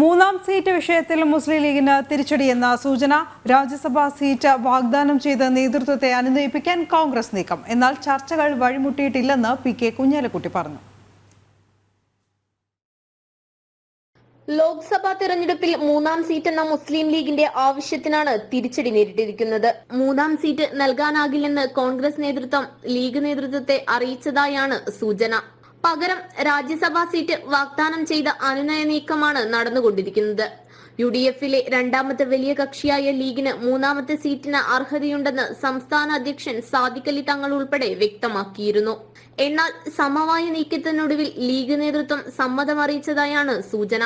മൂന്നാം സീറ്റ് വിഷയത്തിൽ മുസ്ലിം ലീഗിന് തിരിച്ചടിയെന്ന സൂചന രാജ്യസഭാ സീറ്റ് വാഗ്ദാനം ചെയ്ത നേതൃത്വത്തെ അനുനയിപ്പിക്കാൻ കോൺഗ്രസ് നീക്കം. എന്നാൽ ചർച്ചകൾ വഴിമുട്ടിയിട്ടില്ലെന്ന് പി കെ കുഞ്ഞാലക്കുട്ടി പറഞ്ഞു. ലോക്സഭാ തെരഞ്ഞെടുപ്പിൽ മൂന്നാം സീറ്റ് എന്ന മുസ്ലിം ലീഗിന്റെ ആവശ്യത്തിനാണ് തിരിച്ചടി നേരിട്ടിരിക്കുന്നത്. മൂന്നാം സീറ്റ് നൽകാനാകില്ലെന്ന് കോൺഗ്രസ് നേതൃത്വം ലീഗ് നേതൃത്വത്തെ അറിയിച്ചതായാണ് സൂചന. പകരം രാജ്യസഭാ സീറ്റ് വാഗ്ദാനം ചെയ്ത അനുനയ നീക്കമാണ് നടന്നുകൊണ്ടിരിക്കുന്നത്. യു ഡി എഫിലെ രണ്ടാമത്തെ വലിയ കക്ഷിയായ ലീഗിന് മൂന്നാമത്തെ സീറ്റിന് അർഹതയുണ്ടെന്ന് സംസ്ഥാന അധ്യക്ഷൻ സാദിഖ് അലി തങ്ങൾ ഉൾപ്പെടെ വ്യക്തമാക്കിയിരുന്നു. എന്നാൽ സമവായ നീക്കത്തിനൊടുവിൽ ലീഗ് നേതൃത്വം സമ്മതമറിയിച്ചതായാണ് സൂചന.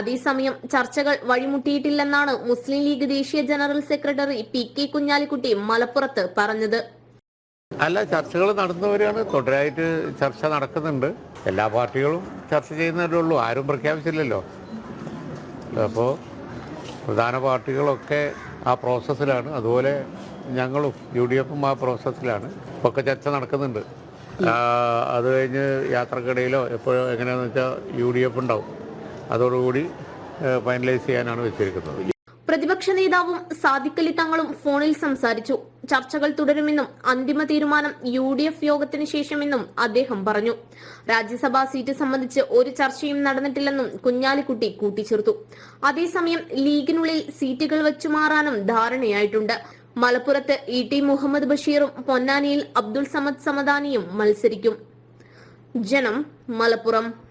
അതേസമയം ചർച്ചകൾ വഴിമുട്ടിയിട്ടില്ലെന്നാണ് മുസ്ലിം ലീഗ് ദേശീയ general secretary P K Kunhalikutty മലപ്പുറത്ത് പറഞ്ഞത്. അല്ല ചർച്ചകൾ നടന്നു വരികയാണ് തുടരായിട്ട് ചർച്ച നടക്കുന്നുണ്ട്. എല്ലാ പാർട്ടികളും ചർച്ച ചെയ്യുന്നതല്ലേ ഉള്ളൂ. ആരും പ്രഖ്യാപിച്ചില്ലല്ലോ. അപ്പോൾ പ്രധാന പാർട്ടികളൊക്കെ ആ പ്രോസസ്സിലാണ്. അതുപോലെ ഞങ്ങളും യു ഡി എഫും ആ പ്രോസസ്സിലാണ്. ഒക്കെ ചർച്ച നടക്കുന്നുണ്ട്. അത് കഴിഞ്ഞ് യാത്രക്കിടയിലോ എപ്പോഴോ എങ്ങനെയാണെന്ന് വെച്ചാൽ യു ഡി എഫ് ഉണ്ടാവും. അതോടുകൂടി ഫൈനലൈസ് ചെയ്യാനാണ് വെച്ചിരിക്കുന്നത്. പ്രതിപക്ഷ നേതാവും സാദിഖലി തങ്ങളും ഫോണിൽ സംസാരിച്ചു. ചർച്ചകൾ തുടരുമെന്നും അന്തിമ തീരുമാനം യു ഡി എഫ് യോഗത്തിന് ശേഷമെന്നും അദ്ദേഹം പറഞ്ഞു. രാജ്യസഭാ സീറ്റ് സംബന്ധിച്ച് ഒരു ചർച്ചയും നടന്നിട്ടില്ലെന്നും കുഞ്ഞാലിക്കുട്ടി കൂട്ടിച്ചേർത്തു. അതേസമയം ലീഗിനുള്ളിൽ സീറ്റുകൾ വെച്ചുമാറാനും ധാരണയായിട്ടുണ്ട്. മലപ്പുറത്ത് ഇ ടി മുഹമ്മദ് ബഷീറും പൊന്നാനിയിൽ അബ്ദുൾ സമദ് സമദാനിയും മത്സരിക്കും. ജനം മലപ്പുറം.